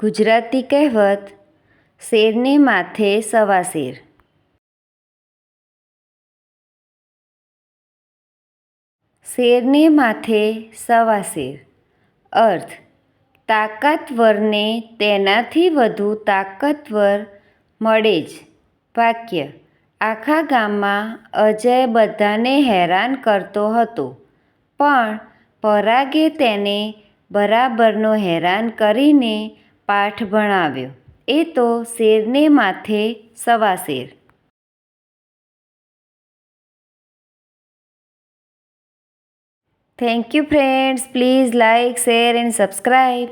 ગુજરાતી કહેવત, શેરને માથે સવા શેર. શેરને માથે સવા શેર. અર્થ, તાકાતવરને તેનાથી વધુ તાકતવર મળે જ. વાક્ય, આખા ગામમાં અજય બધાને હેરાન કરતો હતો, પણ પરાગે તેને બરાબરનો હેરાન કરીને પાઠ ભણાવ્યો. એ તો શેરને માથે સવા share. Thank you friends please like share and subscribe